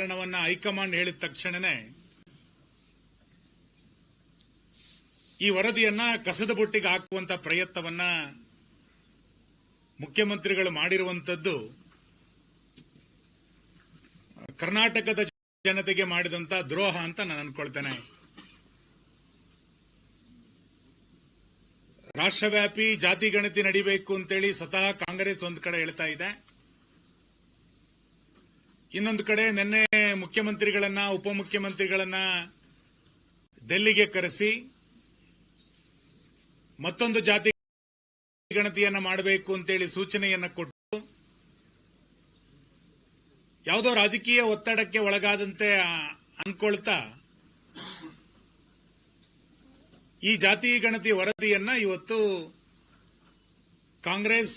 ಕಾರಣವನ್ನ high command ಹೇಳಿದ ತಕ್ಷಣನೇ ಈ ವರದಿಯನ್ನ ಕಸದ ಬುಟ್ಟಿಗೆ ಹಾಕುವಂತ ಪ್ರಯತ್ನವನ್ನ ಮುಖ್ಯಮಂತ್ರಿಗಳು ಮಾಡಿರುವಂತದ್ದು ಕರ್ನಾಟಕದ ಜನತೆಗೆ ಮಾಡಿದಂತ ದ್ರೋಹ ಅಂತ ನಾನು ಅನ್ಕೊಳ್ತೇನೆ. ರಾಷ್ಟ್ರವ್ಯಾಪಿ ಜಾತಿ ಗಣತಿ ನಡಿಬೇಕು ಅಂತೇಳಿ ಸ್ವತಃ ಕಾಂಗ್ರೆಸ್ ಒಂದ್ ಕಡೆ ಹೇಳ್ತಾ ಇದೆ. ಇನ್ನೊಂದು ಕಡೆ ನಿನ್ನೆ ಮುಖ್ಯಮಂತ್ರಿಗಳನ್ನ, ಉಪಮುಖ್ಯಮಂತ್ರಿಗಳನ್ನ ಡೆಲ್ಲಿಗೆ ಕರೆಸಿ ಮತ್ತೊಂದು ಜಾತಿ ಗಣತಿಯನ್ನ ಮಾಡಬೇಕು ಅಂತೇಳಿ ಸೂಚನೆಯನ್ನ ಕೊಟ್ಟು ಯಾವುದೋ ರಾಜಕೀಯ ಒತ್ತಡಕ್ಕೆ ಒಳಗಾದಂತೆ ಅನ್ಕೊಳ್ತಾ ಈ ಜಾತಿ ಗಣತಿ ವರದಿಯನ್ನ ಇವತ್ತು ಕಾಂಗ್ರೆಸ್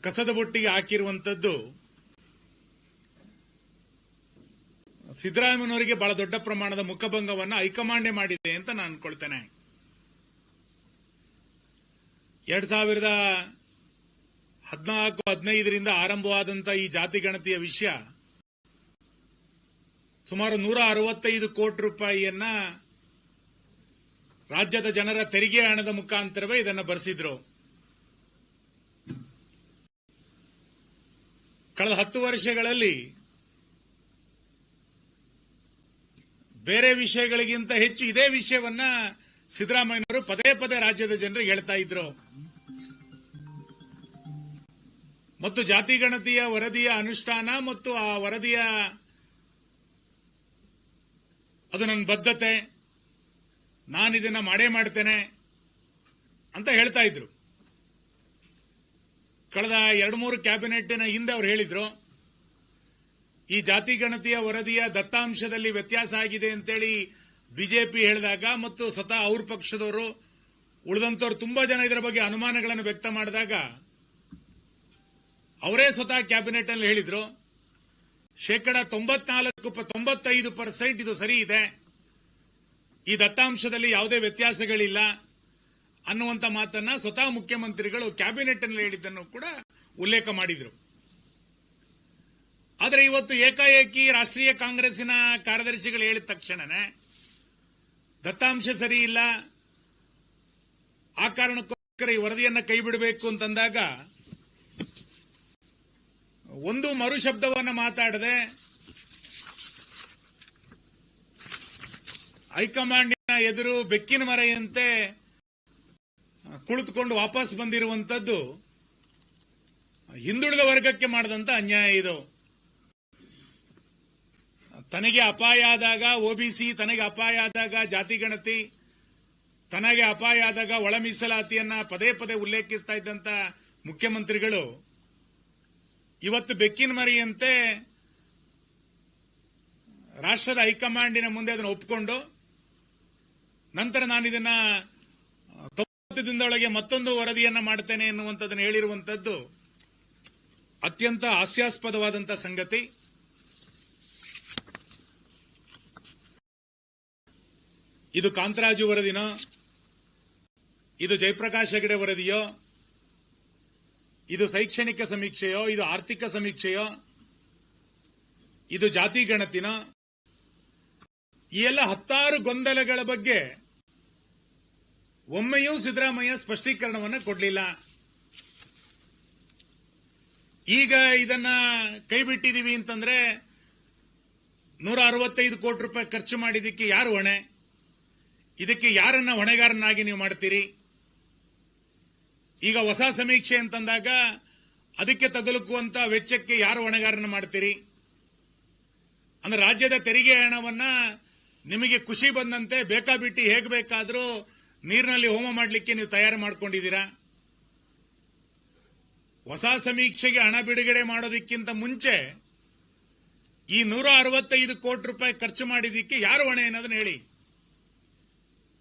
ಕಸದ ಬೊಟ್ಟಿಗೆ ಹಾಕಿರುವಂತದ್ದು ಸಿದ್ದರಾಮಯ್ಯನವರಿಗೆ ಬಹಳ ದೊಡ್ಡ ಪ್ರಮಾಣದ ಮುಖಭಂಗವನ್ನು ಹೈಕಮಾಂಡೇ ಮಾಡಿದೆ ಅಂತ ನಾನು ಅನ್ಕೊಳ್ತೇನೆ. ಎರಡ್ ಸಾವಿರದ ಹದಿನಾಲ್ಕು, ಹದಿನೈದರಿಂದ ಆರಂಭವಾದಂತಹ ಈ ಜಾತಿ ಗಣತಿಯ ವಿಷಯ ಸುಮಾರು ನೂರ ಅರವತ್ತೈದು ಕೋಟಿ ರೂಪಾಯಿಯನ್ನ ರಾಜ್ಯದ ಜನರ ತೆರಿಗೆ ಹಣದ ಮುಖಾಂತರವೇ ಇದನ್ನು ಬರೆಸಿದ್ರು. ಕಳೆದ ಹತ್ತು ವರ್ಷಗಳಲ್ಲಿ ಬೇರೆ ವಿಷಯಗಳಿಗಿಂತ ಹೆಚ್ಚು ಇದೇ ವಿಷಯವನ್ನ ಸಿದ್ದರಾಮಯ್ಯನವರು ಪದೇ ಪದೇ ರಾಜ್ಯದ ಜನರಿಗೆ ಹೇಳ್ತಾ ಇದ್ರು. ಮತ್ತು ಜಾತಿ ಗಣತಿಯ ವರದಿಯ ಅನುಷ್ಠಾನ ಮತ್ತು ಆ ವರದಿಯ ಅದು ನನ್ನ ಬದ್ಧತೆ. ನಾನು ಇದನ್ನ ಮಾಡೇ ಮಾಡ್ತೇನೆ ಅಂತ ಹೇಳ್ತಾ ಇದ್ರು. ಕಳೆದ ಎರಡು ಮೂರು ಕ್ಯಾಬಿನೆಟ್ನ ಹಿಂದೆ ಅವರು ಹೇಳಿದ್ರು. ಈ ಜಾತಿ ಗಣತಿಯ ವರದಿಯ ದತ್ತಾಂಶದಲ್ಲಿ ವ್ಯತ್ಯಾಸ ಆಗಿದೆ ಅಂತೇಳಿ ಬಿಜೆಪಿ ಹೇಳಿದಾಗ ಮತ್ತು ಸ್ವತಃ ಅವ್ರ ಪಕ್ಷದವರು, ಉಳಿದಂತವ್ರು ತುಂಬಾ ಜನ ಇದರ ಬಗ್ಗೆ ಅನುಮಾನಗಳನ್ನು ವ್ಯಕ್ತ ಮಾಡಿದಾಗ ಅವರೇ ಸ್ವತಃ ಕ್ಯಾಬಿನೆಟ್ ಅಲ್ಲಿ ಹೇಳಿದ್ರು, ಶೇಕಡ ತೊಂಬತ್ನಾಲ್ಕು ತೊಂಬತ್ತೈದು ಪರ್ಸೆಂಟ್ ಇದು ಸರಿ ಇದೆ, ಈ ದತ್ತಾಂಶದಲ್ಲಿ ಯಾವುದೇ ವ್ಯತ್ಯಾಸಗಳಿಲ್ಲ ಅನ್ನುವಂತ ಮಾತನ್ನ ಸ್ವತಃ ಮುಖ್ಯಮಂತ್ರಿಗಳು ಕ್ಯಾಬಿನೆಟ್ ಅಲ್ಲಿ ಹೇಳಿದ್ದನ್ನು ಕೂಡ ಉಲ್ಲೇಖ ಮಾಡಿದ್ರು. ಆದರೆ ಇವತ್ತು ಏಕಾಏಕಿ ರಾಷ್ಟ್ರೀಯ ಕಾಂಗ್ರೆಸ್ಸಿನ ಕಾರ್ಯದರ್ಶಿಗಳು ಹೇಳಿದ ತಕ್ಷಣನೇ ದತ್ತಾಂಶ ಸರಿ ಇಲ್ಲ. ಆ ಕಾರಣಕ್ಕೋಸ್ಕರ ಈ ವರದಿಯನ್ನು ಕೈ ಬಿಡಬೇಕು ಅಂತಂದಾಗ ಒಂದು ಮರು ಶಬ್ದವನ್ನ ಮಾತಾಡದೆ ಹೈಕಮಾಂಡಿನ ಎದುರು ಬೆಕ್ಕಿನ ಮರೆಯಂತೆ ಕುಳಿತುಕೊಂಡು ವಾಪಸ್ ಬಂದಿರುವಂತದ್ದು ಹಿಂದುಳಿದ ವರ್ಗಕ್ಕೆ ಮಾಡಿದಂತ ಅನ್ಯಾಯ ಇದು. ತನಗೆ ಅಪಾಯ ಆದಾಗ ಒಬಿಸಿ ತನಗೆ ಅಪಾಯ ಆದಾಗ ಜಾತಿ ಗಣತಿ, ತನಗೆ ಅಪಾಯ ಆದಾಗ ಒಳ ಮೀಸಲಾತಿಯನ್ನ ಪದೇ ಪದೇ ಉಲ್ಲೇಖಿಸ್ತಾ ಇದ್ದಂತ ಮುಖ್ಯಮಂತ್ರಿಗಳು ಇವತ್ತು ಬೆಕ್ಕಿನ ಮರಿಯಂತೆ ರಾಷ್ಟ್ರದ ಹೈಕಮಾಂಡಿನ ಮುಂದೆ ಅದನ್ನು ಒಪ್ಪಿಕೊಂಡು ನಂತರ ನಾನು ಇದನ್ನ ತೊಂಬತ್ತು ದಿನದೊಳಗೆ ಮತ್ತೊಂದು ವರದಿಯನ್ನ ಮಾಡ್ತೇನೆ ಎನ್ನುವಂಥದ್ದನ್ನು ಹೇಳಿರುವಂತದ್ದು ಅತ್ಯಂತ ಹಾಸ್ಯಾಸ್ಪದವಾದಂತಹ ಸಂಗತಿ. ಇದು ಕಾಂತರಾಜು ವರದಿನೋ? ಇದು ಜಯಪ್ರಕಾಶ್ ಹೆಗಡೆ ವರದಿಯೋ? ಇದು ಶೈಕ್ಷಣಿಕ ಸಮೀಕ್ಷೆಯೋ? ಇದು ಆರ್ಥಿಕ ಸಮೀಕ್ಷೆಯೋ? ಇದು ಜಾತಿ ಗಣತಿನ? ಈ ಎಲ್ಲ ಹತ್ತಾರು ಗೊಂದಲಗಳ ಬಗ್ಗೆ ಒಮ್ಮೆಯೂ ಸಿದ್ದರಾಮಯ್ಯ ಸ್ಪಷ್ಟೀಕರಣವನ್ನು ಕೊಡಲಿಲ್ಲ. ಈಗ ಇದನ್ನ ಕೈಬಿಟ್ಟಿದೀವಿ ಅಂತಂದ್ರೆ ನೂರ ಅರವತ್ತೈದು ಕೋಟಿ ರೂಪಾಯಿ ಖರ್ಚು ಮಾಡಿದ್ದಕ್ಕೆ ಯಾರು ಹೊಣೆ? ಇದಕ್ಕೆ ಯಾರನ್ನ ಹೊಣೆಗಾರನಾಗಿ ನೀವು ಮಾಡ್ತೀರಿ ಈಗ ಹೊಸ ಸಮೀಕ್ಷೆ ಅಂತಂದಾಗ ಅದಕ್ಕೆ ತಗುಲುಕುವಂತ ವೆಚ್ಚಕ್ಕೆ ಯಾರು ಹೊಣೆಗಾರನ ಮಾಡ್ತೀರಿ ಅಂದ್ರೆ ರಾಜ್ಯದ ತೆರಿಗೆ ಹಣವನ್ನ ನಿಮಗೆ ಖುಷಿ ಬಂದಂತೆ ಬೇಕಾಬಿಟ್ಟಿ ಹೇಗೆ ಬೇಕಾದರೂ ನೀರಿನಲ್ಲಿ ಹೋಮ ಮಾಡಲಿಕ್ಕೆ ನೀವು ತಯಾರು ಮಾಡ್ಕೊಂಡಿದ್ದೀರಾ? ಹೊಸ ಸಮೀಕ್ಷೆಗೆ ಹಣ ಬಿಡುಗಡೆ ಮಾಡೋದಕ್ಕಿಂತ ಮುಂಚೆ ಈ ನೂರ ಅರವತ್ತೈದು ಕೋಟಿ ರೂಪಾಯಿ ಖರ್ಚು ಮಾಡಿದ್ದಕ್ಕೆ ಯಾರು ಹೊಣೆ ಅನ್ನೋದನ್ನ ಹೇಳಿ.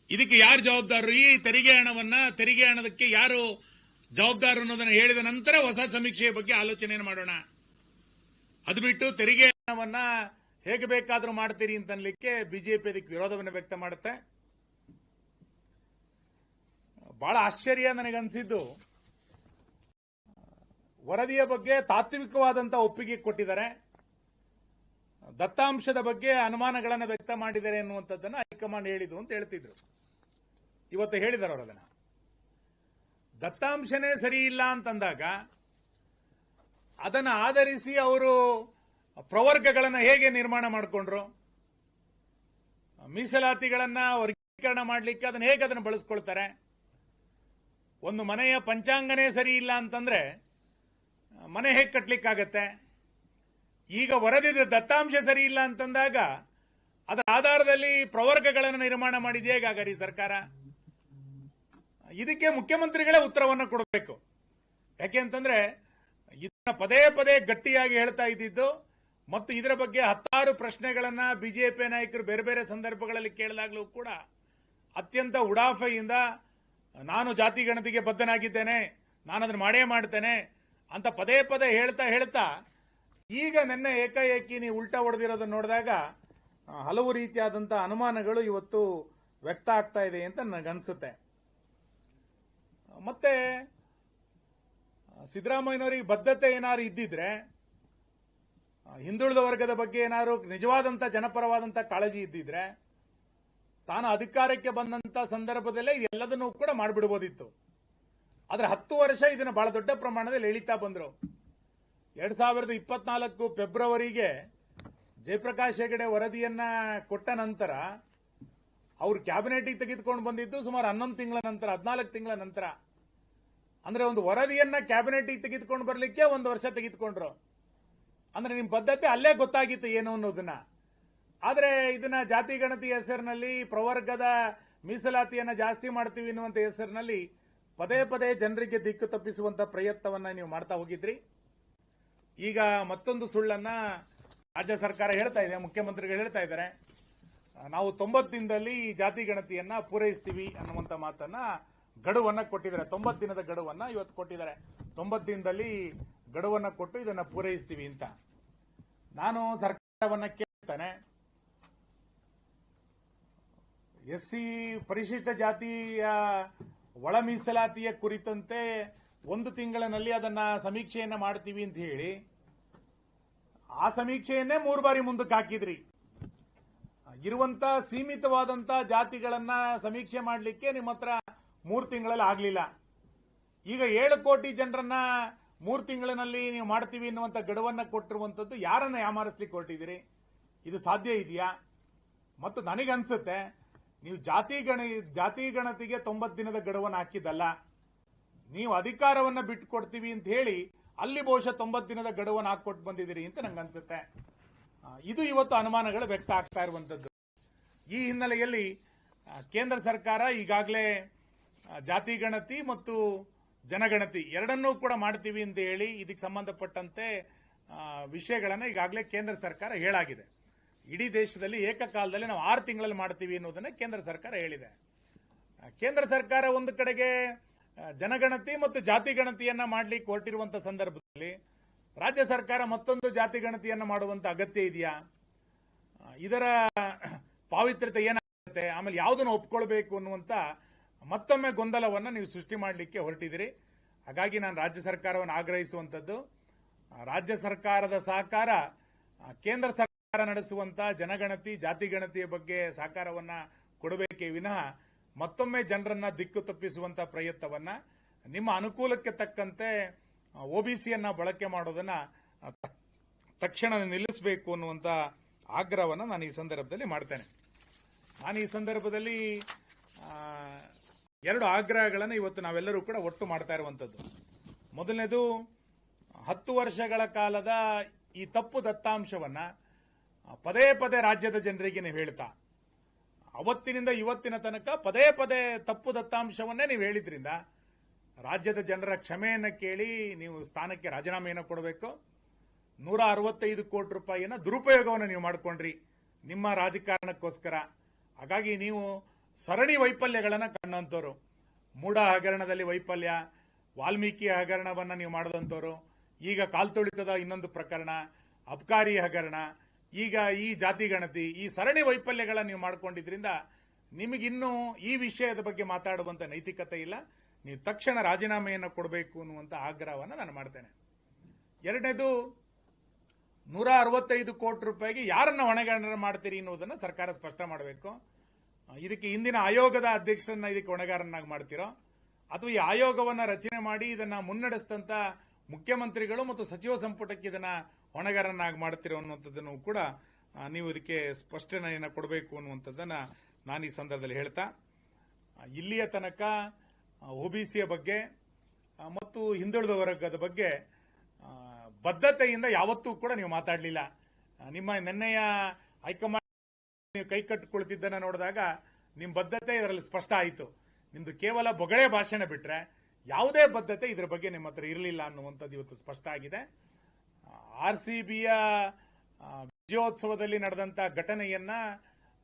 ಇದಕ್ಕೆ ಯಾರು ಜವಾಬ್ದಾರರು? ಈ ತೆರಿಗೆ ಹಣವನ್ನ, ತೆರಿಗೆ ಹಣದಕ್ಕೆ ಯಾರು ಜವಾಬ್ದಾರು ಅನ್ನೋದನ್ನ ಹೇಳಿದ ನಂತರ ಹೊಸ ಸಮೀಕ್ಷೆಯ ಬಗ್ಗೆ ಆಲೋಚನೆ ಮಾಡೋಣ. ಅದು ಬಿಟ್ಟು ತೆರಿಗೆ ಹಣವನ್ನ ಹೇಗೆ ಬೇಕಾದ್ರೂ ಮಾಡ್ತೀರಿ ಅಂತ ಅನ್ಲಿಕ್ಕೆ ಬಿಜೆಪಿ ಅದಕ್ಕೆ ವಿರೋಧವನ್ನು ವ್ಯಕ್ತ ಮಾಡುತ್ತೆ. ಬಹಳ ಆಶ್ಚರ್ಯ ನನಗನ್ಸಿದ್ದು. ವರದಿಯ ಬಗ್ಗೆ ತಾತ್ವಿಕವಾದಂತಹ ಒಪ್ಪಿಗೆ ಕೊಟ್ಟಿದ್ದಾರೆ. ದತ್ತಾಂಶದ ಬಗ್ಗೆ ಅನುಮಾನಗಳನ್ನು ವ್ಯಕ್ತ ಮಾಡಿದ್ದಾರೆ ಎನ್ನುವಂಥದ್ದನ್ನು ಹೈಕಮಾಂಡ್ ಹೇಳಿದ್ದು ಅಂತ ಹೇಳ್ತಿದ್ರು. ಇವತ್ತು ಹೇಳಿದಾರೆ ಅವರು ಅದನ್ನ. ದತ್ತಾಂಶನೇ ಸರಿ ಇಲ್ಲ ಅಂತಂದಾಗ ಅದನ್ನು ಆಧರಿಸಿ ಅವರು ಪ್ರವರ್ಗಗಳನ್ನು ಹೇಗೆ ನಿರ್ಮಾಣ ಮಾಡಿಕೊಂಡ್ರು? ಮೀಸಲಾತಿಗಳನ್ನು ವರ್ಗೀಕರಣ ಮಾಡಲಿಕ್ಕೆ ಅದನ್ನ ಹೇಗೆ ಅದನ್ನು ಬಳಸ್ಕೊಳ್ತಾರೆ? ಒಂದು ಮನೆಯ ಪಂಚಾಂಗನೇ ಸರಿ ಇಲ್ಲ ಅಂತಂದ್ರೆ ಮನೆ ಹೇಗೆ ಕಟ್ಟಲಿಕ್ಕಾಗತ್ತೆ ಈಗ ವರದಿದ ದತ್ತಾಂಶ ಸರಿ ಇಲ್ಲ ಅಂತಂದಾಗ ಅದರ ಆಧಾರದಲ್ಲಿ ಪ್ರವರ್ಗಗಳನ್ನು ನಿರ್ಮಾಣ ಮಾಡಿದೆಯೇ ಹೇಗಾಗರಿ ಸರ್ಕಾರ? ಇದಕ್ಕೆ ಮುಖ್ಯಮಂತ್ರಿಗಳೇ ಉತ್ತರವನ್ನು ಕೊಡಬೇಕು. ಯಾಕೆ ಅಂತಂದ್ರೆ, ಇದನ್ನ ಪದೇ ಪದೇ ಗಟ್ಟಿಯಾಗಿ ಹೇಳ್ತಾ ಇದ್ದಿದ್ದು ಮತ್ತು ಇದರ ಬಗ್ಗೆ ಹತ್ತಾರು ಪ್ರಶ್ನೆಗಳನ್ನ ಬಿಜೆಪಿ ನಾಯಕರು ಬೇರೆ ಬೇರೆ ಸಂದರ್ಭಗಳಲ್ಲಿ ಕೇಳಲಾಗಲೂ ಕೂಡ ಅತ್ಯಂತ ಉಡಾಫೆಯಿಂದ ನಾನು ಜಾತಿ ಗಣತಿಗೆ ಬದ್ಧನಾಗಿದ್ದೇನೆ ನಾನು ಅದನ್ನು ಮಾಡೇ ಮಾಡ್ತೇನೆ ಅಂತ ಪದೇ ಪದೇ ಹೇಳ್ತಾ ಹೇಳ್ತಾ ಈಗ ನಿನ್ನೆ ಏಕಾಏಕಿ ನೀವು ಉಲ್ಟಾ ಹೊಡೆದಿರೋದನ್ನ ನೋಡಿದಾಗ, ಹಲವು ರೀತಿಯಾದಂತಹ ಅನುಮಾನಗಳು ಇವತ್ತು ವ್ಯಕ್ತ ಆಗ್ತಾ ಇದೆ ಅಂತ ನನಗನ್ಸುತ್ತೆ. ಮತ್ತೆ ಸಿದ್ದರಾಮಯ್ಯನವರಿಗೆ ಬದ್ಧತೆ ಏನಾದ್ರು ಇದ್ದಿದ್ರೆ ಹಿಂದುಳಿದ ವರ್ಗದ ಬಗ್ಗೆ ಏನಾದ್ರು ನಿಜವಾದಂತ ಜನಪರವಾದಂತ ಕಾಳಜಿ ಇದ್ದಿದ್ರೆ, ತಾನು ಅಧಿಕಾರಕ್ಕೆ ಬಂದಂತ ಸಂದರ್ಭದಲ್ಲೇ ಎಲ್ಲದನ್ನೂ ಕೂಡ ಮಾಡಿಬಿಡ್ಬೋದಿತ್ತು. ಆದ್ರೆ ಹತ್ತು ವರ್ಷ ಇದನ್ನ ಬಹಳ ದೊಡ್ಡ ಪ್ರಮಾಣದಲ್ಲಿ ಎಳಿತಾ ಬಂದರು. ಎರಡ್ ಸಾವಿರದ ಇಪ್ಪತ್ನಾಲ್ಕು ಫೆಬ್ರವರಿಗೆ ಜಯಪ್ರಕಾಶ್ ಹೆಗಡೆ ವರದಿಯನ್ನ ಕೊಟ್ಟ ನಂತರ, ಅವ್ರು ಕ್ಯಾಬಿನೆಟ್ಗೆ ತೆಗೆದುಕೊಂಡು ಬಂದಿದ್ದು ಸುಮಾರು ಹನ್ನೊಂದು ತಿಂಗಳ ನಂತರ, ಹದಿನಾಲ್ಕು ತಿಂಗಳ ನಂತರ. ಅಂದ್ರೆ ಒಂದು ವರದಿಯನ್ನ ಕ್ಯಾಬಿನೆಟ್ಗೆ ತೆಗೆದುಕೊಂಡು ಬರಲಿಕ್ಕೆ ಒಂದು ವರ್ಷ ತೆಗೆದುಕೊಂಡ್ರು. ಅಂದ್ರೆ ನಿಮ್ ಬದ್ಧತೆ ಅಲ್ಲೇ ಗೊತ್ತಾಗಿತ್ತು ಏನು ಅನ್ನೋದನ್ನ. ಆದ್ರೆ ಇದನ್ನ ಜಾತಿ ಗಣತಿ ಹೆಸರಿನಲ್ಲಿ, ಪ್ರವರ್ಗದ ಮೀಸಲಾತಿಯನ್ನ ಜಾಸ್ತಿ ಮಾಡ್ತೀವಿ ಎನ್ನುವಂತ ಹೆಸರಿನಲ್ಲಿ ಪದೇ ಪದೇ ಜನರಿಗೆ ದಿಕ್ಕು ತಪ್ಪಿಸುವಂತ ಪ್ರಯತ್ನವನ್ನ ನೀವು ಮಾಡ್ತಾ ಹೋಗಿದ್ರಿ. ಈಗ ಮತ್ತೊಂದು ಸುಳ್ಳನ್ನ ರಾಜ್ಯ ಸರ್ಕಾರ ಹೇಳ್ತಾ ಇದೆ, ಮುಖ್ಯಮಂತ್ರಿಗಳು ಹೇಳ್ತಾ ಇದ್ದಾರೆ. ನಾವು ತೊಂಬತ್ತು ದಿನದಲ್ಲಿ ಈ ಜಾತಿ ಗಣತಿಯನ್ನ ಪೂರೈಸ್ತೀವಿ ಅನ್ನುವಂತ ಮಾತನ್ನ ಗಡುವನ್ನ ಕೊಟ್ಟಿದ್ದಾರೆ. ತೊಂಬತ್ತು ದಿನದ ಗಡುವನ್ನ ಇವತ್ತು ಕೊಟ್ಟಿದ್ದಾರೆ. ತೊಂಬತ್ತು ದಿನದಲ್ಲಿ ಗಡುವನ್ನ ಕೊಟ್ಟು ಇದನ್ನ ಪೂರೈಸ್ತೀವಿ ಅಂತ. ನಾನು ಸರ್ಕಾರವನ್ನ ಕೇಳ್ತಾನೆ. ಎಸ್ ಸಿ ಪರಿಶಿಷ್ಟ ಜಾತಿಯ ಒಳ ಮೀಸಲಾತಿಯ ಕುರಿತಂತೆ ಒಂದು ತಿಂಗಳಿನಲ್ಲಿ ಅದನ್ನ ಸಮೀಕ್ಷೆಯನ್ನ ಮಾಡ್ತೀವಿ ಅಂತ ಹೇಳಿ, ಆ ಸಮೀಕ್ಷೆಯನ್ನೇ ಮೂರು ಬಾರಿ ಮುಂದಕ್ಕೆ ಹಾಕಿದ್ರಿ. ಇರುವಂತ ಸೀಮಿತವಾದಂತ ಜಾತಿಗಳನ್ನ ಸಮೀಕ್ಷೆ ಮಾಡಲಿಕ್ಕೆ ನಿಮ್ಮ ಹತ್ರ ಮೂರು ತಿಂಗಳಲ್ಲಿ ಆಗ್ಲಿಲ್ಲ. ಈಗ ಏಳು ಕೋಟಿ ಜನರನ್ನ ಮೂರು ತಿಂಗಳಿನಲ್ಲಿ ನೀವು ಮಾಡ್ತೀವಿ ಎನ್ನುವಂತ ಗಡುವನ್ನ ಕೊಟ್ಟಿರುವಂತದ್ದು ಯಾರನ್ನ ಯಾಮಾರಿಸ್ಲಿಕ್ಕೆ ಹೊರಟಿದ್ದೀರಿ? ಇದು ಸಾಧ್ಯ ಇದೆಯಾ? ಮತ್ತು ನನಗನ್ಸುತ್ತೆ, ನೀವು ಜಾತಿ ಗಣ, ಜಾತಿ ಗಣತಿಗೆ ತೊಂಬತ್ತು ದಿನದ ಗಡುವನ್ನು ಹಾಕಿದ್ದಲ್ಲ. ನೀವು ಅಧಿಕಾರವನ್ನ ಬಿಟ್ಟುಕೊಡ್ತೀವಿ ಅಂತ ಹೇಳಿ ಅಲ್ಲಿ ಬಹುಶಃ ತೊಂಬತ್ತು ದಿನದ ಗಡುವನ್ನು ಹಾಕೊಟ್ಟು ಬಂದಿದ್ದೀರಿ ಅಂತ ನಂಗೆ ಅನ್ಸುತ್ತೆ ಇದು ಇವತ್ತು ಅನುಮಾನಗಳು ವ್ಯಕ್ತ ಆಗ್ತಾ ಇರುವಂತದ್ದು. ಈ ಹಿನ್ನೆಲೆಯಲ್ಲಿ ಕೇಂದ್ರ ಸರ್ಕಾರ ಈಗಾಗಲೇ ಜಾತಿ ಗಣತಿ ಮತ್ತು ಜನಗಣತಿ ಎರಡನ್ನೂ ಕೂಡ ಮಾಡ್ತೀವಿ ಅಂತ ಹೇಳಿ ಇದಕ್ಕೆ ಸಂಬಂಧಪಟ್ಟಂತೆ ವಿಷಯಗಳನ್ನು ಈಗಾಗಲೇ ಕೇಂದ್ರ ಸರ್ಕಾರ ಹೇಳಾಗಿದೆ. ಇಡೀ ದೇಶದಲ್ಲಿ ಏಕಕಾಲದಲ್ಲಿ ನಾವು ಆರು ತಿಂಗಳಲ್ಲಿ ಮಾಡ್ತೀವಿ ಅನ್ನೋದನ್ನ ಕೇಂದ್ರ ಸರ್ಕಾರ ಹೇಳಿದೆ. ಕೇಂದ್ರ ಸರ್ಕಾರ ಒಂದು ಕಡೆಗೆ ಜನಗಣತಿ ಮತ್ತು ಜಾತಿ ಗಣತಿಯನ್ನ ಮಾಡಲಿಕ್ಕೆ ಹೊರಟಿರುವಂತಹ ಸಂದರ್ಭದಲ್ಲಿ ರಾಜ್ಯ ಸರ್ಕಾರ ಮತ್ತೊಂದು ಜಾತಿ ಗಣತಿಯನ್ನು ಮಾಡುವಂತ ಅಗತ್ಯ ಇದೆಯಾ? ಇದರ ಪಾವಿತ್ರ್ಯತೆ ಏನಾಗುತ್ತೆ? ಆಮೇಲೆ ಯಾವುದನ್ನು ಒಪ್ಕೊಳ್ಬೇಕು ಅನ್ನುವಂತ ಮತ್ತೊಮ್ಮೆ ಗೊಂದಲವನ್ನು ನೀವು ಸೃಷ್ಟಿ ಮಾಡಲಿಕ್ಕೆ ಹೊರಟಿದ್ದೀರಿ. ಹಾಗಾಗಿ ನಾನು ರಾಜ್ಯ ಸರ್ಕಾರವನ್ನು ಆಗ್ರಹಿಸುವಂತದ್ದು ರಾಜ್ಯ ಸರ್ಕಾರದ ಸಹಕಾರ, ಕೇಂದ್ರ ಸರ್ಕಾರ ನಡೆಸುವಂಥ ಜನಗಣತಿ, ಜಾತಿ ಗಣತಿಯ ಬಗ್ಗೆ ಸಹಕಾರವನ್ನ ಕೊಡಬೇಕೇ ವಿನಃ ಮತ್ತೊಮ್ಮೆ ಜನರನ್ನ ದಿಕ್ಕು ತಪ್ಪಿಸುವಂಥ ಪ್ರಯತ್ನವನ್ನ, ನಿಮ್ಮ ಅನುಕೂಲಕ್ಕೆ ತಕ್ಕಂತೆ ಒಬಿಸಿಯನ್ನ ಬಳಕೆ ಮಾಡೋದನ್ನ ತಕ್ಷಣ ನಿಲ್ಲಿಸಬೇಕು ಅನ್ನುವಂತ ಆಗ್ರಹವನ್ನು ನಾನು ಈ ಸಂದರ್ಭದಲ್ಲಿ ಮಾಡ್ತೇನೆ. ನಾನು ಈ ಸಂದರ್ಭದಲ್ಲಿ ಎರಡು ಆಗ್ರಹಗಳನ್ನು ಇವತ್ತು ನಾವೆಲ್ಲರೂ ಕೂಡ ಒಟ್ಟು ಮಾಡ್ತಾ ಇರುವಂಥದ್ದು ಮೊದಲನೇದು, ಹತ್ತು ವರ್ಷಗಳ ಕಾಲದ ಈ ತಪ್ಪು ದತ್ತಾಂಶವನ್ನು ಪದೇ ಪದೇ ರಾಜ್ಯದ ಜನರಿಗೆ ನೀವು ಹೇಳ್ತಾ, ಅವತ್ತಿನಿಂದ ಇವತ್ತಿನ ತನಕ ಪದೇ ಪದೇ ತಪ್ಪು ದತ್ತಾಂಶವನ್ನೇ ನೀವು ಹೇಳಿದ್ರಿಂದ ರಾಜ್ಯದ ಜನರ ಕ್ಷಮೆಯನ್ನು ಕೇಳಿ ನೀವು ಸ್ಥಾನಕ್ಕೆ ರಾಜೀನಾಮೆಯನ್ನು ಕೊಡಬೇಕು. ನೂರ ಅರವತ್ತೈದು ಕೋಟಿ ರೂಪಾಯಿಯನ್ನು ದುರುಪಯೋಗವನ್ನು ನೀವು ಮಾಡಿಕೊಂಡ್ರಿ. ನಿಮ್ಮ ರಾಜಕಾರಣಕ್ಕೋಸ್ಕರ. ಹಾಗಾಗಿ ನೀವು ಸರಣಿ ವೈಫಲ್ಯಗಳನ್ನು ಕಂಡಂತವ್ರು ಮೂಢ ಹಗರಣದಲ್ಲಿ ವೈಫಲ್ಯ, ವಾಲ್ಮೀಕಿ ಹಗರಣವನ್ನು ನೀವು ಮಾಡಿದಂಥವ್ರು. ಈಗ ಕಾಲ್ತುಳಿತದ ಇನ್ನೊಂದು ಪ್ರಕರಣ, ಅಬ್ಕಾರಿ ಹಗರಣ. ಈಗ ಈ ಜಾತಿ ಗಣತಿ, ಈ ಸರಣಿ ವೈಫಲ್ಯಗಳನ್ನು ನೀವು ಮಾಡ್ಕೊಂಡಿದ್ರಿಂದ ನಿಮಗಿನ್ನೂ ಈ ವಿಷಯದ ಬಗ್ಗೆ ಮಾತಾಡುವಂತ ನೈತಿಕತೆ ಇಲ್ಲ. ನೀವು ತಕ್ಷಣ ರಾಜೀನಾಮೆಯನ್ನು ಕೊಡಬೇಕು ಅನ್ನುವಂತ ಆಗ್ರಹವನ್ನು ನಾನು ಮಾಡ್ತೇನೆ. ಎರಡನೇದು, ನೂರ ಅರವತ್ತೈದು ಕೋಟಿ ರೂಪಾಯಿಗೆ ಯಾರನ್ನ ಹೊಣೆಗಾರನ ಮಾಡ್ತೀರಿ ಎನ್ನುವುದನ್ನು ಸರ್ಕಾರ ಸ್ಪಷ್ಟ ಮಾಡಬೇಕು. ಇದಕ್ಕೆ ಹಿಂದಿನ ಆಯೋಗದ ಅಧ್ಯಕ್ಷರನ್ನ ಇದಕ್ಕೆ ಹೊಣೆಗಾರನ್ನಾಗಿ ಮಾಡ್ತಿರೋ? ಅಥವಾ ಈ ಆಯೋಗವನ್ನ ರಚನೆ ಮಾಡಿ ಇದನ್ನ ಮುನ್ನಡೆಸಿದಂತ ಮುಖ್ಯಮಂತ್ರಿಗಳು ಮತ್ತು ಸಚಿವ ಸಂಪುಟಕ್ಕೆ ಇದನ್ನ ಹೊಣೆಗಾರನ್ನಾಗಿ ಮಾಡ್ತಿರೋ ಅನ್ನುವಂಥದ್ದನ್ನು ಕೂಡ ನೀವು ಇದಕ್ಕೆ ಸ್ಪಷ್ಟನೆಯನ್ನ ಕೊಡಬೇಕು ಅನ್ನುವಂಥದ್ದನ್ನ ನಾನು ಈ ಸಂದರ್ಭದಲ್ಲಿ ಹೇಳ್ತಾ ಇಲ್ಲಿಯ ತನಕ ಒಬಿಸಿಯ ಬಗ್ಗೆ ಮತ್ತು ಹಿಂದುಳಿದ ವರ್ಗದ ಬಗ್ಗೆ ಬದ್ಧತೆಯಿಂದ ಯಾವತ್ತೂ ಕೂಡ ನೀವು ಮಾತಾಡಲಿಲ್ಲ. ನಿಮ್ಮ ನಿನ್ನೆಯ ಹೈಕಮಾಂಡ್ ನೀವು ಕೈ ಕಟ್ಟಿಕೊಳ್ತಿದ್ದನ್ನ ನೋಡಿದಾಗ ನಿಮ್ಮ ಬದ್ಧತೆ ಇದರಲ್ಲಿ ಸ್ಪಷ್ಟ ಆಯಿತು. ನಿಮ್ದು ಕೇವಲ ಬೊಗಳೆ ಭಾಷಣ ಬಿಟ್ರೆ ಯಾವುದೇ ಬದ್ಧತೆ ಇದರ ಬಗ್ಗೆ ನಿಮ್ಮ ಹತ್ರ ಇರಲಿಲ್ಲ ಅನ್ನುವಂಥದ್ದು ಇವತ್ತು ಸ್ಪಷ್ಟ ಆಗಿದೆ. ಆರ್ ಸಿ ಬಿಯ ವಿಜಯೋತ್ಸವದಲ್ಲಿ ನಡೆದಂತ ಘಟನೆಯನ್ನ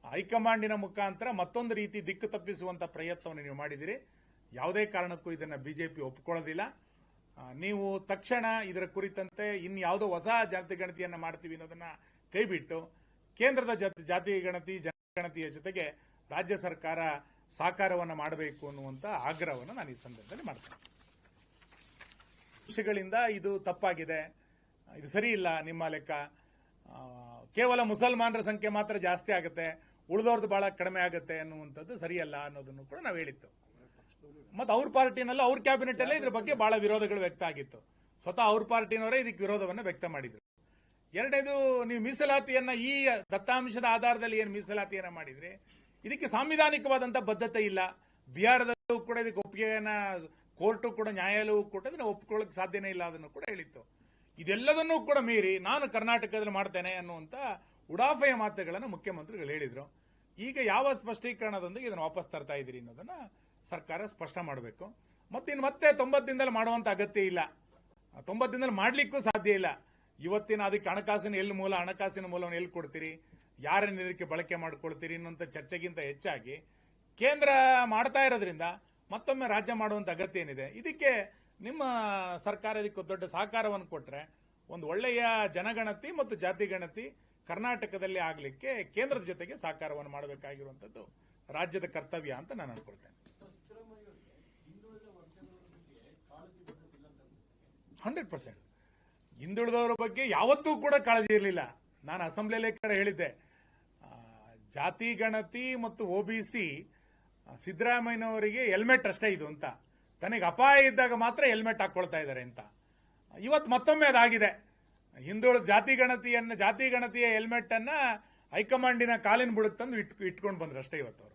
ಹೈಕಮಾಂಡಿನ ಮುಖಾಂತರ ಮತ್ತೊಂದು ರೀತಿ ದಿಕ್ಕು ತಪ್ಪಿಸುವಂತ ಪ್ರಯತ್ನವನ್ನು ನೀವು ಮಾಡಿದಿರಿ. ಯಾವುದೇ ಕಾರಣಕ್ಕೂ ಇದನ್ನ ಬಿಜೆಪಿ ಒಪ್ಪಿಕೊಳ್ಳೋದಿಲ್ಲ ನೀವು ತಕ್ಷಣ ಇದರ ಕುರಿತಂತೆ ಇನ್ಯಾವುದೋ ಹೊಸ ಜಾತಿ ಗಣತಿಯನ್ನ ಮಾಡ್ತೀವಿ ಅನ್ನೋದನ್ನ ಕೈಬಿಟ್ಟು ಕೇಂದ್ರದ ಜಾತಿ ಗಣತಿ ಜನಗಣತಿಯ ಜೊತೆಗೆ ರಾಜ್ಯ ಸರ್ಕಾರ ಸಾಕಾರವನ್ನು ಮಾಡಬೇಕು ಅನ್ನುವಂತ ಆಗ್ರಹವನ್ನು ನಾನು ಈ ಸಂದರ್ಭದಲ್ಲಿ ಮಾಡ್ತೇನೆ. ವಿಷಯಗಳಿಂದ ಇದು ತಪ್ಪಾಗಿದೆ. ಇದು ಸರಿ ಇಲ್ಲ ನಿಮ್ಮ ಲೆಕ್ಕ. ಕೇವಲ ಮುಸಲ್ಮಾನರ ಸಂಖ್ಯೆ ಮಾತ್ರ ಜಾಸ್ತಿ ಆಗುತ್ತೆ. ಉಳಿದವ್ರದ್ದು ಬಹಳ ಕಡಿಮೆ ಆಗುತ್ತೆ ಅನ್ನುವಂಥದ್ದು ಸರಿಯಲ್ಲ ಅನ್ನೋದನ್ನು ಕೂಡ ನಾವು ಹೇಳಿತ್ತು ಮತ್ತೆ ಅವ್ರ ಪಾರ್ಟಿನಲ್ಲೂ ಅವ್ರ ಕ್ಯಾಬಿನೆಟ್ ಅಲ್ಲೇ ಇದ್ರ ಬಗ್ಗೆ ಬಹಳ ವಿರೋಧಗಳು ವ್ಯಕ್ತ ಆಗಿತ್ತು. ಸ್ವತಃ ಅವ್ರ ಪಾರ್ಟಿನವರೇ ಇದಕ್ಕೆ ವಿರೋಧವನ್ನು ವ್ಯಕ್ತ ಮಾಡಿದ್ರು. ಎರಡನೇದು, ನೀವು ಮೀಸಲಾತಿಯನ್ನ ಈ ದತ್ತಾಂಶದ ಆಧಾರದಲ್ಲಿ ಏನು ಮೀಸಲಾತಿಯನ್ನ ಮಾಡಿದ್ರಿ? ಇದಕ್ಕೆ ಸಾಂವಿಧಾನಿಕವಾದಂಥ ಬದ್ಧತೆ ಇಲ್ಲ. ಬಿಹಾರದಲ್ಲೂ ಕೂಡ ಇದಕ್ಕೆ ಒಪ್ಪಿಗೆಯನ್ನ, ಕೋರ್ಟು ಕೂಡ, ನ್ಯಾಯಾಲಯವು ಕೂಡ ಅದನ್ನ ಒಪ್ಕೊಳ್ಳೋಕೆ ಸಾಧ್ಯನೇ ಇಲ್ಲ ಅದನ್ನು ಕೂಡ ಹೇಳಿತ್ತು. ಇದೆಲ್ಲದನ್ನೂ ಕೂಡ ಮೀರಿ ನಾನು ಕರ್ನಾಟಕದಲ್ಲಿ ಮಾಡ್ತೇನೆ ಅನ್ನುವಂತ ಉಡಾಫೆಯ ಮಾತುಗಳನ್ನು ಮುಖ್ಯಮಂತ್ರಿಗಳು ಹೇಳಿದ್ರು. ಈಗ ಯಾವ ಸ್ಪಷ್ಟೀಕರಣದೊಂದಿಗೆ ಇದನ್ನು ವಾಪಸ್ ತರ್ತಾ ಇದ್ದೀರಿ ಅನ್ನೋದನ್ನ ಸರ್ಕಾರ ಸ್ಪಷ್ಟ ಮಾಡಬೇಕು. ಮತ್ತೆ ಇನ್ನು ಮತ್ತೆ ತೊಂಬತ್ತು ದಿನದಲ್ಲಿ ಮಾಡುವಂತ ಅಗತ್ಯ ಇಲ್ಲ. ತೊಂಬತ್ತು ದಿನದಲ್ಲಿ ಮಾಡ್ಲಿಕ್ಕೂ ಸಾಧ್ಯ ಇಲ್ಲ. ಇವತ್ತಿನ ಅದಕ್ಕೆ ಹಣಕಾಸಿನ ಎಲ್ಲಿ ಮೂಲ ಹಣಕಾಸಿನ ಮೂಲವನ್ನು ಎಲ್ಲಿ ಕೊಡ್ತೀರಿ? ಯಾರನ್ನ ಇದಕ್ಕೆ ಬಳಕೆ ಮಾಡ್ಕೊಳ್ತೀರಿ ಅನ್ನುವಂಥ ಚರ್ಚೆಗಿಂತ ಹೆಚ್ಚಾಗಿ ಕೇಂದ್ರ ಮಾಡ್ತಾ ಇರೋದ್ರಿಂದ ಮತ್ತೊಮ್ಮೆ ರಾಜ್ಯ ಮಾಡುವಂತ ಅಗತ್ಯ ಏನಿದೆ ಇದಕ್ಕೆ ನಿಮ್ಮ ಸರ್ಕಾರ ಇದಕ್ಕೆ ದೊಡ್ಡ ಸಹಕಾರವನ್ನು ಕೊಟ್ಟರೆ ಒಂದು ಒಳ್ಳೆಯ ಜನಗಣತಿ ಮತ್ತು ಜಾತಿ ಗಣತಿ ಕರ್ನಾಟಕದಲ್ಲಿ ಆಗಲಿಕ್ಕೆ ಕೇಂದ್ರದ ಜೊತೆಗೆ ಸಹಕಾರವನ್ನು ಮಾಡಬೇಕಾಗಿರುವಂಥದ್ದು ರಾಜ್ಯದ ಕರ್ತವ್ಯ ಅಂತ ನಾನು ಅನ್ಕೊಳ್ತೇನೆ. Hundred percent. ಹಿಂದುಳಿದವರ ಬಗ್ಗೆ ಯಾವತ್ತೂ ಕೂಡ ಕಾಳಜಿ ಇರಲಿಲ್ಲ. ನಾನು ಅಸೆಂಬ್ಲಿಯಲ್ಲಿ ಕಡೆ ಹೇಳಿದ್ದೆ. ಜಾತಿ, ಗಣತಿ ಮತ್ತು ಒಬಿಸಿ ಸಿದ್ದರಾಮಯ್ಯನವರಿಗೆ ಹೆಲ್ಮೆಟ್ ಅಷ್ಟೇ ಇದು ಅಂತ. ತನಗೆ ಅಪಾಯ ಇದ್ದಾಗ ಮಾತ್ರ ಹೆಲ್ಮೆಟ್ ಹಾಕ್ಕೊಳ್ತಾ ಇದ್ದಾರೆ ಅಂತ. ಇವತ್ತು ಮತ್ತೊಮ್ಮೆ ಅದಾಗಿದೆ. ಹಿಂದುಳಿದ ಜಾತಿ ಗಣತಿಯನ್ನ, ಜಾತಿ ಗಣತಿಯ ಹೆಲ್ಮೆಟ್ ಅನ್ನ ಹೈಕಮಾಂಡಿನ ಕಾಲಿನ ಬುಡಕ್ಕೆ ತಂದು ಇಟ್, ಇಟ್ಕೊಂಡು ಬಂದ್ರು ಅಷ್ಟೇ ಇವತ್ತು ಅವರು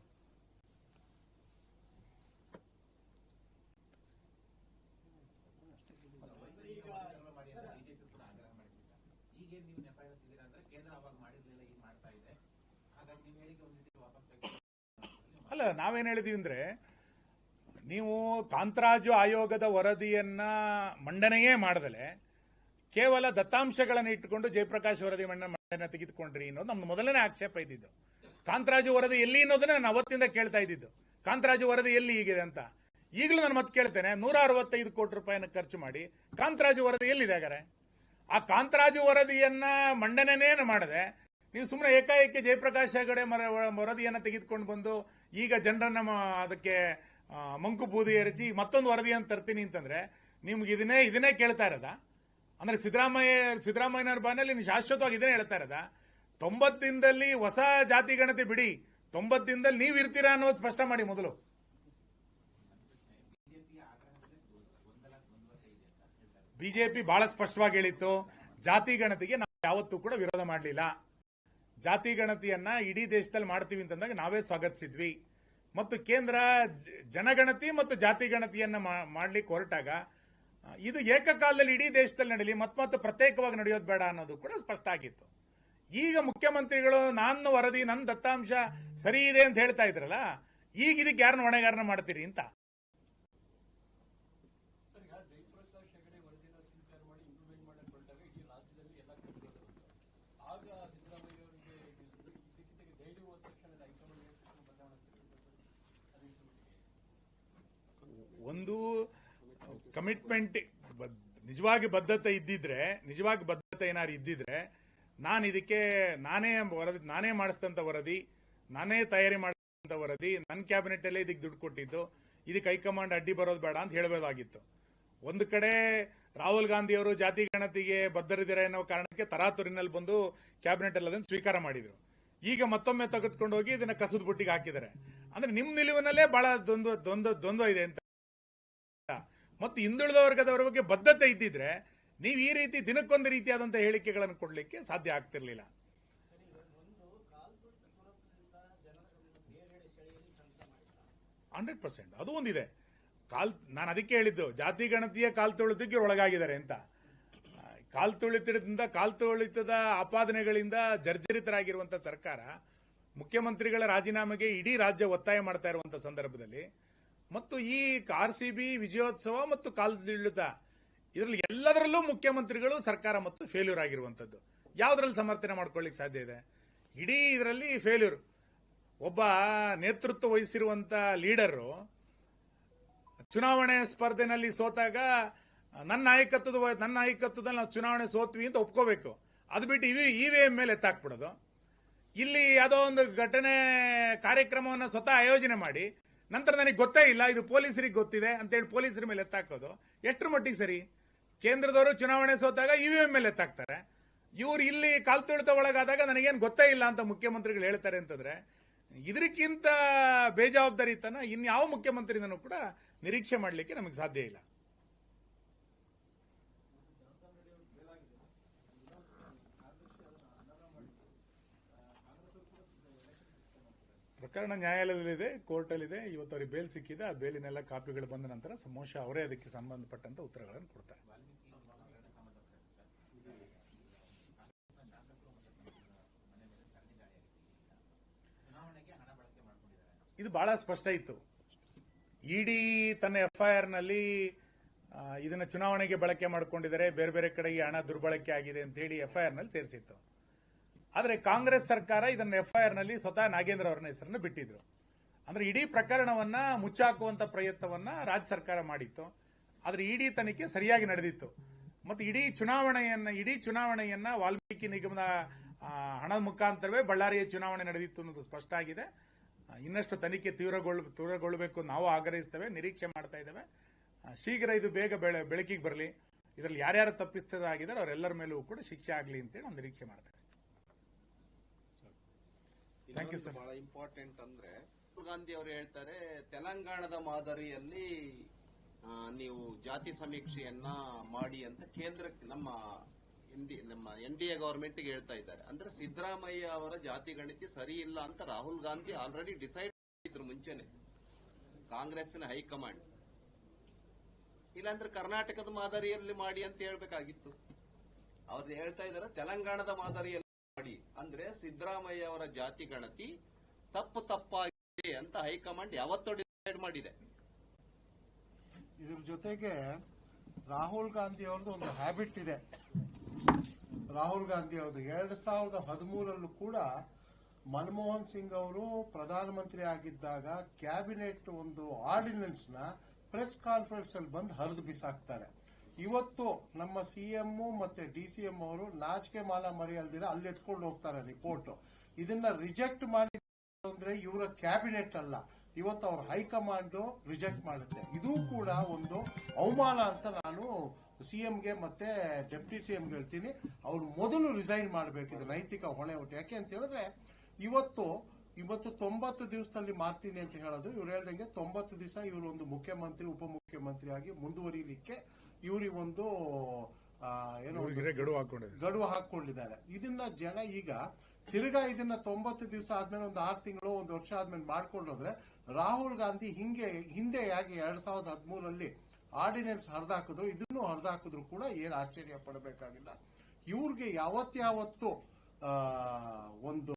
ಈಗೇನ್ ನೀವು ನೆಪ ಹೇಳ್ತಿದ್ದೀರಾ ಅಂದ್ರೆ ಕೇಂದ್ರ ಅವಾಗ ಮಾಡಿರ್ಲಿಲ್ಲ ಈಗ ಮಾಡ್ತಾ ಇದೆ ಹಾಗಾಗಿ ನೀವು ಹೇಳಿಕೆ ಒಂದ್ ರೀತಿ ವಾಪಸ್ ತೆಗೆದು ಅಲ್ಲ, ನಾವೇನ್ ಹೇಳಿದೀವಿ ಅಂದ್ರೆ, ನೀವು ಕಾಂತರಾಜು ಆಯೋಗದ ವರದಿಯನ್ನ ಮಂಡನೆಯೇ ಮಾಡದಲೆ, ಕೇವಲ ದತ್ತಾಂಶಗಳನ್ನು ಇಟ್ಟುಕೊಂಡು ಜಯಪ್ರಕಾಶ್ ವರದಿ ಮಂಡನೆ ತೆಗೆದುಕೊಂಡ್ರಿ ಅನ್ನೋದು ನಮ್ದು ಮೊದಲನೇ ಆಕ್ಷೇಪ ಇದ್ದಿದ್ದು. ಕಾಂತರಾಜು ವರದಿ ಎಲ್ಲಿ ಅನ್ನೋದನ್ನ ನಾನು ಅವತ್ತಿಂದ ಕೇಳ್ತಾ ಇದ್ದಿದ್ದು. ಕಾಂತರಾಜು ವರದಿ ಎಲ್ಲಿ ಹೀಗಿದೆ ಅಂತ. ಈಗಲೂ ನಾನು ಮತ್ತೆ ಕೇಳ್ತೇನೆ ನೂರ ಅರವತ್ತೈದು ಕೋಟಿ ರೂಪಾಯಿನ ಖರ್ಚು ಮಾಡಿ ಕಾಂತರಾಜು ವರದಿ ಎಲ್ಲಿದೆ ಹಾಗಾರೆ ಆ ಕಾಂತರಾಜು ವರದಿಯನ್ನ ಮಂಡನೆನೇ ಮಾಡದೆ ನೀವು ಸುಮ್ಮನೆ ಏಕಾಏಕಿ ಜಯಪ್ರಕಾಶ್ ಹೆಗಡೆ ವರದಿಯನ್ನ ತೆಗೆದುಕೊಂಡು ಬಂದು ಈಗ ಜನರನ್ನ ಅದಕ್ಕೆ ಮಂಕು ಬೂದಿ ಎರಚಿ ಮತ್ತೊಂದು ವರದಿಯನ್ನು ತರ್ತೀನಿ ಅಂತಂದ್ರೆ, ನಿಮ್ಗೆ ಇದನ್ನೇ ಇದನ್ನೇ ಕೇಳ್ತಾ ಇರೋದಾ? ಅಂದ್ರೆ ಸಿದ್ದರಾಮಯ್ಯ, ಸಿದ್ದರಾಮಯ್ಯನವ್ರ ಬಾನಲ್ಲಿ ನೀವು ಶಾಶ್ವತವಾಗಿ ಇದನ್ನೇ ಹೇಳ್ತಾ ಇರೋದಾ? ತೊಂಬತ್ತು ದಿನದಲ್ಲಿ ಹೊಸ ಜಾತಿ ಗಣತಿ ಬಿಡಿ. ತೊಂಬತ್ತು ದಿನದಲ್ಲಿ ನೀವು ಇರ್ತೀರಾ ಅನ್ನೋದು ಸ್ಪಷ್ಟ ಮಾಡಿ ಮೊದಲು. ಬಿಜೆಪಿ ಬಹಳ ಸ್ಪಷ್ಟವಾಗಿ ಹೇಳಿತ್ತು, ಜಾತಿ ಗಣತಿಗೆ ನಾವು ಯಾವತ್ತೂ ಕೂಡ ವಿರೋಧ ಮಾಡಲಿಲ್ಲ. ಜಾತಿ ಗಣತಿಯನ್ನ ಇಡೀ ದೇಶದಲ್ಲಿ ಮಾಡ್ತೀವಿ ಅಂತಂದಾಗ ನಾವೇ ಸ್ವಾಗತಿಸಿದ್ವಿ. ಮತ್ತು ಕೇಂದ್ರ ಜನಗಣತಿ ಮತ್ತು ಜಾತಿ ಗಣತಿಯನ್ನ ಮಾಡ್ಲಿಕ್ಕೆ ಹೊರಟಾಗ ಇದು ಏಕಕಾಲದಲ್ಲಿ ಇಡೀ ದೇಶದಲ್ಲಿ ನಡೀಲಿ, ಮತ್ ಮತ್ತೆ ಪ್ರತ್ಯೇಕವಾಗಿ ನಡೆಯೋದು ಬೇಡ ಅನ್ನೋದು ಕೂಡ ಸ್ಪಷ್ಟ ಆಗಿತ್ತು. ಈಗ ಮುಖ್ಯಮಂತ್ರಿಗಳು, ನನ್ನ ವರದಿ ನನ್ನ ದತ್ತಾಂಶ ಸರಿ ಇದೆ ಅಂತ ಹೇಳ್ತಾ ಇದ್ರಲ್ಲ, ಈಗ ಇದಕ್ಕೆ ಯಾರನ್ನ ಹೊಣೆಗಾರನ ಮಾಡ್ತೀರಿ ಅಂತ ಸರ್ ಈಗ ಜಯಪ್ರಕಾಶ್ ಹೆಗಡೆ ವರದಿನ ಸ್ವೀಕಾರ ಮಾಡಿ ಇಂಪ್ಲಿಮೆಂಟ್ ಮಾಡಕ್ ಹೊರಟಾಗ ಇಡೀ ರಾಜ್ಯದಲ್ಲಿ ಎಲ್ಲ ಕಡೆ ಆಗ ಸಿದ್ದರಾಮಯ್ಯ ಅವರಿಗೆ ಇದಕ್ಕಿಂತ ದೆಹಲಿ ಹೋದ ತಕ್ಷಣ ಹೈಕಮಾಂಡ್ ಬದಲಾವಣೆ ಅದೇ ಒಂದು ಕಮಿಟ್ಮೆಂಟ್ ನಿಜವಾಗಿ ಬದ್ಧತೆ ಇದ್ದಿದ್ರೆ, ನಿಜವಾಗಿ ಬದ್ಧತೆ ಏನಾದ್ರು ಇದ್ದಿದ್ರೆ, ನಾನು ಇದಕ್ಕೆ ನಾನೇ ವರದಿ, ನಾನೇ ಮಾಡಿಸಿದಂತ ವರದಿ, ನಾನೇ ತಯಾರಿ ಮಾಡಿದಂತ ವರದಿ ನನ್ನ ಕ್ಯಾಬಿನೆಟ್ ಅಲ್ಲೇ ಇದಕ್ಕೆ ದುಡ್ಡು ಕೊಟ್ಟಿದ್ದು, ಇದಕ್ಕೆ ಹೈಕಮಾಂಡ್ ಅಡ್ಡಿ ಬರೋದು ಬೇಡ ಅಂತ ಹೇಳಬೇಕಾಗಿತ್ತು ಒಂದು ಕಡೆ ರಾಹುಲ್ ಗಾಂಧಿ ಅವರು ಜಾತಿ ಗಣತಿಗೆ ಬದ್ಧರಿದ್ದಾರೆ ಅನ್ನೋ ಕಾರಣಕ್ಕೆ ತರಾತುರಿನಲ್ಲಿ ಬಂದು ಕ್ಯಾಬಿನೆಟ್ ಅಲ್ಲಿ ಅದನ್ನು ಸ್ವೀಕಾರ ಮಾಡಿದ್ರು. ಈಗ ಮತ್ತೊಮ್ಮೆ ತೆಗೆದುಕೊಂಡು ಹೋಗಿ ಇದನ್ನ ಕಸದ ಬುಟ್ಟಿಗೆ ಹಾಕಿದ್ದಾರೆ. ಅಂದ್ರೆ ನಿಮ್ಮ ನಿಲುವಿನಲ್ಲೇ ಬಹಳ ದ್ವಂದ್ವ ದ್ವಂದ್ವ ದ್ವಂದ್ವ ಇದೆ ಅಂತ ಮತ್ತು ಹಿಂದುಳಿದ ವರ್ಗದವರ ಬಗ್ಗೆ ಬದ್ಧತೆ ಇದ್ದಿದ್ರೆ ನೀವು ಈ ರೀತಿ ದಿನಕ್ಕೊಂದು ರೀತಿಯಾದಂತ ಹೇಳಿಕೆಗಳನ್ನು ಕೊಡಲಿಕ್ಕೆ ಸಾಧ್ಯ ಆಗ್ತಿರ್ಲಿಲ್ಲ. Hundred percent. ಅದು ಒಂದಿದೆ. ಕಾಲ್, ನಾನು ಅದಕ್ಕೆ ಹೇಳಿದ್ದು, ಜಾತಿ ಗಣತಿಯ ಕಾಲ್ ತುಳಿತಕ್ಕೆ ಒಳಗಾಗಿದ್ದಾರೆ ಅಂತ. ಕಾಲ್ ತುಳಿತದಿಂದ, ಕಾಲ್ ತುಳಿತದ ಆಪಾದನೆಗಳಿಂದ ಜರ್ಜರಿತರಾಗಿರುವಂತಹ ಸರ್ಕಾರ ಮುಖ್ಯಮಂತ್ರಿಗಳ ರಾಜೀನಾಮೆಗೆ ಇಡೀ ರಾಜ್ಯ ಒತ್ತಾಯ ಮಾಡ್ತಾ ಇರುವಂತಹ ಸಂದರ್ಭದಲ್ಲಿ ಮತ್ತು ಈ ಆರ್ ಸಿ ಬಿ ವಿಜಯೋತ್ಸವ ಮತ್ತು ಕಾಲ್ ತುಳಿತ ಇದರಲ್ಲಿ ಎಲ್ಲದರಲ್ಲೂ ಮುಖ್ಯಮಂತ್ರಿಗಳು ಸರ್ಕಾರ ಮತ್ತು ಫೇಲ್ಯೂರ್ ಆಗಿರುವಂತದ್ದು ಯಾವ್ದ್ರಲ್ಲಿ ಸಮರ್ಥನೆ ಮಾಡ್ಕೊಳ್ಳಿಕ್ಕೆ ಸಾಧ್ಯ ಇದೆ? ಇಡೀ ಇದರಲ್ಲಿ ಫೇಲ್ಯೂರ್ ಒಬ್ಬ ನೇತೃತ್ವ ವಹಿಸಿರುವಂತ ಲೀಡರು ಚುನಾವಣೆ ಸ್ಪರ್ಧೆನಲ್ಲಿ ಸೋತಾಗ, ನನ್ನ ನಾಯಕತ್ವದ ನನ್ನ ನಾಯಕತ್ವದಲ್ಲಿ ನಾವು ಚುನಾವಣೆ ಸೋತ್ವಿ ಅಂತ ಒಪ್ಕೋಬೇಕು. ಅದು ಬಿಟ್ಟು ಇವಿ ಇವಿಎಂ ಮೇಲೆ ಎತ್ತಾಕ್ಬಿಡೋದು. ಇಲ್ಲಿ ಯಾವುದೋ ಒಂದು ಘಟನೆ, ಕಾರ್ಯಕ್ರಮವನ್ನು ಸ್ವತಃ ಆಯೋಜನೆ ಮಾಡಿ ನಂತರ ನನಗೆ ಗೊತ್ತೇ ಇಲ್ಲ, ಇದು ಪೊಲೀಸರಿಗೆ ಗೊತ್ತಿದೆ ಅಂತೇಳಿ ಪೊಲೀಸರ ಮೇಲೆ ಎತ್ತಾಕೋದು. ಎಷ್ಟರ ಮಟ್ಟಿಗೆ ಸರಿ? ಕೇಂದ್ರದವರು ಚುನಾವಣೆ ಸೋತಾಗ ಇವಿಎಂ ಮೇಲೆ ಎತ್ತಾಕ್ತಾರೆ. ಇವ್ರು ಇಲ್ಲಿ ಕಾಲ್ತುಳಿತ ಒಳಗಾದಾಗ ನನಗೇನು ಗೊತ್ತೇ ಇಲ್ಲ ಅಂತ ಮುಖ್ಯಮಂತ್ರಿಗಳು ಹೇಳ್ತಾರೆ ಅಂತಂದ್ರೆ ಇದಕ್ಕಿಂತ ಬೇಜವಾಬ್ದಾರಿತನ ಇನ್ಯಾವ ಮುಖ್ಯಮಂತ್ರಿನೂ ಕೂಡ ನಿರೀಕ್ಷೆ ಮಾಡಲಿಕ್ಕೆ ನಮಗೆ ಸಾಧ್ಯ ಇಲ್ಲ. ಪ್ರಕರಣ ನ್ಯಾಯಾಲಯದಲ್ಲಿದೆ, ಕೋರ್ಟಲ್ಲಿದೆ. ಇವತ್ತು ಅವರಿಗೆ ಬೇಲ್ ಸಿಕ್ಕಿದೆ. ಆ ಬೇಲಿನೆಲ್ಲ ಕಾಪಿಗಳು ಬಂದ ನಂತರ ಸಮೋಷ ಅವರೇ ಅದಕ್ಕೆ ಸಂಬಂಧಪಟ್ಟಂತ ಉತ್ತರಗಳನ್ನು ಕೊಡ್ತಾರೆ. ಇದು ಬಹಳ ಸ್ಪಷ್ಟ ಇತ್ತು. ಇಡಿ ತನ್ನ ಎಫ್ಐಆರ್ನಲ್ಲಿ ಇದನ್ನ ಚುನಾವಣೆಗೆ ಬಳಕೆ ಮಾಡಿಕೊಂಡಿದ್ದಾರೆ. ಬೇರೆ ಬೇರೆ ಕಡೆಗೆ ಹಣ ದುರ್ಬಳಕೆ ಆಗಿದೆ ಅಂತ ಹೇಳಿ ಎಫ್ಐಆರ್ನಲ್ಲಿ ಸೇರಿಸಿತ್ತು. ಆದರೆ ಕಾಂಗ್ರೆಸ್ ಸರ್ಕಾರ ಇದನ್ನು ಎಫ್ಐಆರ್ನಲ್ಲಿ ಸ್ವತಃ ನಾಗೇಂದ್ರ ಅವರನ್ನ ಹೆಸರನ್ನು ಬಿಟ್ಟಿದ್ರು. ಅಂದ್ರೆ ಇಡೀ ಪ್ರಕರಣವನ್ನ ಮುಚ್ಚಾಕುವಂತ ಪ್ರಯತ್ನವನ್ನ ರಾಜ್ಯ ಸರ್ಕಾರ ಮಾಡಿತ್ತು. ಆದ್ರೆ ಇಡೀ ತನಿಖೆ ಸರಿಯಾಗಿ ನಡೆದಿತ್ತು. ಮತ್ತು ಇಡೀ ಚುನಾವಣೆಯನ್ನ ಇಡೀ ಚುನಾವಣೆಯನ್ನ ವಾಲ್ಮೀಕಿ ನಿಗಮದ ಹಣದ ಮುಖಾಂತರವೇ ಬಳ್ಳಾರಿಯ ಚುನಾವಣೆ ನಡೆದಿತ್ತು ಅನ್ನೋದು ಸ್ಪಷ್ಟ ಆಗಿದೆ. ಇನ್ನಷ್ಟು ತನಿಖೆ ತೀವ್ರಗೊಳ್, ತೀವ್ರಗೊಳ್ಳಬೇಕು ನಾವು ಆಗ್ರಹಿಸ್ತೇವೆ, ನಿರೀಕ್ಷೆ ಮಾಡ್ತಾ ಇದ್ದೇವೆ. ಶೀಘ್ರ ಇದು ಬೇಗ ಬೆಳೆ, ಬೆಳಕಿಗೆ ಬರಲಿ. ಇದರಲ್ಲಿ ಯಾರ್ಯಾರು ತಪ್ಪಿಸ್ತದಾಗಿದ್ದಾರೆ ಅವರೆಲ್ಲರ ಮೇಲೂ ಕೂಡ ಶಿಕ್ಷೆ ಆಗಲಿ ಅಂತೇಳಿ ನಾವು ನಿರೀಕ್ಷೆ ಮಾಡ್ತೇವೆ ಇನ್ನೊಂದು ಸರ್ ಬಹಳ ಇಂಪಾರ್ಟೆಂಟ್ ಅಂದ್ರೆ ರಾಹುಲ್ ಗಾಂಧಿ ಅವರು ಹೇಳ್ತಾರೆ ತೆಲಂಗಾಣದ ಮಾದರಿಯಲ್ಲಿ ನೀವು ಜಾತಿ ಸಮೀಕ್ಷೆಯನ್ನ ಮಾಡಿ ಅಂತ ಕೇಂದ್ರಕ್ಕೆ ನಮ್ಮ ನಮ್ಮ ಎನ್ ಡಿ ಎ ಗವರ್ಮೆಂಟ್ ಹೇಳ್ತಾ ಇದ್ದಾರೆ. ಅಂದ್ರೆ ಸಿದ್ದರಾಮಯ್ಯ ಅವರ ಜಾತಿ ಗಣಿತಿ ಸರಿ ಇಲ್ಲ ಅಂತ ರಾಹುಲ್ ಗಾಂಧಿ ಆಲ್ರೆಡಿ ಡಿಸೈಡ್ ಮಾಡಿದ್ರು ಮುಂಚೆನೆ. ಕಾಂಗ್ರೆಸ್ಸಿನ ಹೈಕಮಾಂಡ್. ಇಲ್ಲಾಂದ್ರೆ ಕರ್ನಾಟಕದ ಮಾದರಿಯಲ್ಲಿ ಮಾಡಿ ಅಂತ ಹೇಳ್ಬೇಕಾಗಿತ್ತು. ಅವ್ರು ಹೇಳ್ತಾ ಇದ್ದಾರೆ ತೆಲಂಗಾಣದ ಮಾದರಿಯಲ್ಲಿ ಮಾಡಿ. ಅಂದ್ರೆ ಸಿದ್ದರಾಮಯ್ಯ ಅವರ ಜಾತಿ ಗಣತಿ ತಪ್ಪು ತಪ್ಪಾಗಿದೆ ಅಂತ ಹೈಕಮಾಂಡ್ ಯಾವತ್ತೋ ಡಿಸೈಡ್ ಮಾಡಿದೆ. ಇದ್ರ ಜೊತೆಗೆ ರಾಹುಲ್ ಗಾಂಧಿ ಅವ್ರದ್ದು ಒಂದು ಹ್ಯಾಬಿಟ್ ಇದೆ. ರಾಹುಲ್ ಗಾಂಧಿ ಅವ್ರದ್ದು ಎರಡ್ ಸಾವಿರದ ಹದಿಮೂರಲ್ಲೂ ಕೂಡ ಮನಮೋಹನ್ ಸಿಂಗ್ ಅವರು ಪ್ರಧಾನಮಂತ್ರಿ ಆಗಿದ್ದಾಗ ಕ್ಯಾಬಿನೆಟ್ ಒಂದು ಆರ್ಡಿನೆನ್ಸ್ನ ಪ್ರೆಸ್ ಕಾನ್ಫರೆನ್ಸ್ ಅಲ್ಲಿ ಬಂದು ಹರಿದು ಬಿಸಾಕ್ತಾರೆ. ಇವತ್ತು ನಮ್ಮ ಸಿಎಂ ಮತ್ತೆ ಡಿ ಸಿ ಎಂ ಅವರು ನಾಚಿಕೆ ಮಾಲ ಮರೆಯಲ್ದಿರ ಅಲ್ಲಿ ಎತ್ಕೊಂಡು ಹೋಗ್ತಾರೆ ರಿಪೋರ್ಟ್ ಇದನ್ನ ರಿಜೆಕ್ಟ್ ಮಾಡಿ ಅಂದ್ರೆ ಇವರ ಕ್ಯಾಬಿನೆಟ್ ಅಲ್ಲ. ಇವತ್ತು ಅವ್ರ ಹೈಕಮಾಂಡ್ ರಿಜೆಕ್ಟ್ ಮಾಡುತ್ತೆ. ಇದು ಕೂಡ ಒಂದು ಅವಮಾನ ಅಂತ ನಾನು ಸಿಎಂಗೆ ಮತ್ತೆ ಡೆಪ್ಟಿ ಎಮ್ಗೆ ಹೇಳ್ತೀನಿ. ಅವ್ರು ಮೊದಲು ರಿಸೈನ್ ಮಾಡಬೇಕು ಇದು ನೈತಿಕ ಹೊಣೆ ಹೊಟ್ಟೆ ಯಾಕೆ ಅಂತ ಹೇಳಿದ್ರೆ ಇವತ್ತು ಇವತ್ತು ತೊಂಬತ್ತು ದಿವಸದಲ್ಲಿ ಮಾಡ್ತೀನಿ ಅಂತ ಹೇಳೋದು, ಇವ್ರು ಹೇಳ್ದಂಗೆ ತೊಂಬತ್ತು ದಿವಸ ಇವರು ಒಂದು ಮುಖ್ಯಮಂತ್ರಿ, ಉಪಮುಖ್ಯಮಂತ್ರಿ ಆಗಿ ಮುಂದುವರಿಲಿಕ್ಕೆ ಇವರಿಗೊಂದು ಏನೋ ಗಡುವು ಹಾಕೊಂಡಿದ್ದಾರೆ. ಗಡುವು ಹಾಕೊಂಡಿದ್ದಾರೆ. ಇದನ್ನ ಜನ ಈಗ ತಿರ್ಗಾ ಇದನ್ನ ತೊಂಬತ್ತು ದಿವಸ ಆದ್ಮೇಲೆ ಒಂದು ಆರು ತಿಂಗಳು ಒಂದು ವರ್ಷ ಆದ್ಮೇಲೆ ಮಾಡ್ಕೊಂಡೋದ್ರೆ ರಾಹುಲ್ ಗಾಂಧಿ ಹಿಂಗೆ ಹಿಂದೆ ಯಾಕೆ ಎರಡ್ ಸಾವಿರದ ಹದಿಮೂರಲ್ಲಿ ಆರ್ಡಿನೆನ್ಸ್ ಹರಿದಾಕಿದ್ರು ಇದನ್ನು ಹರಿದಾಕಿದ್ರು ಕೂಡ ಏನು ಆಶ್ಚರ್ಯ ಪಡಬೇಕಾಗಿಲ್ಲ. ಇವ್ರಿಗೆ ಯಾವತ್ತಾವತ್ತು ಒಂದು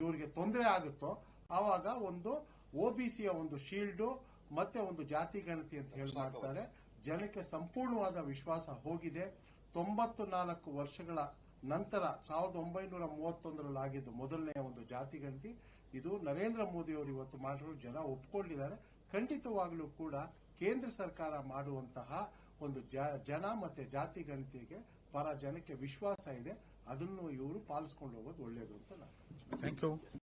ಇವ್ರಿಗೆ ತೊಂದರೆ ಆಗುತ್ತೋ ಆವಾಗ ಒಂದು ಒಬಿಸಿಯ ಒಂದು ಶೀಲ್ಡು ಮತ್ತೆ ಒಂದು ಜಾತಿ ಗಣತಿ ಅಂತ ಹೇಳಿ ಮಾಡ್ತಾರೆ. ಜನಕ್ಕೆ ಸಂಪೂರ್ಣವಾದ ವಿಶ್ವಾಸ ಹೋಗಿದೆ. ತೊಂಬತ್ತು ನಾಲ್ಕು ವರ್ಷಗಳ ನಂತರ ಸಾವಿರದ ಒಂಬೈನೂರ ಮೂವತ್ತೊಂದರಲ್ಲಿ ಆಗಿದ್ದು ಮೊದಲನೇ ಒಂದು ಜಾತಿ ಗಣತಿ. ಇದು ನರೇಂದ್ರ ಮೋದಿ ಅವರು ಇವತ್ತು ಮಾಡಿರೋ ಜನ ಒಪ್ಕೊಂಡಿದ್ದಾರೆ. ಖಂಡಿತವಾಗಲೂ ಕೂಡ ಕೇಂದ್ರ ಸರ್ಕಾರ ಮಾಡುವಂತಹ ಒಂದು ಜ- ಜನ ಮತ್ತೆ ಜಾತಿ ಗಣತಿಗೆ ಪರ ಜನಕ್ಕೆ ವಿಶ್ವಾಸ ಇದೆ. ಅದನ್ನು ಇವರು ಪಾಲಿಸ್ಕೊಂಡು ಹೋಗೋದು ಒಳ್ಳೆಯದು ಅಂತ ನಾನು ಥ್ಯಾಂಕ್ ಯು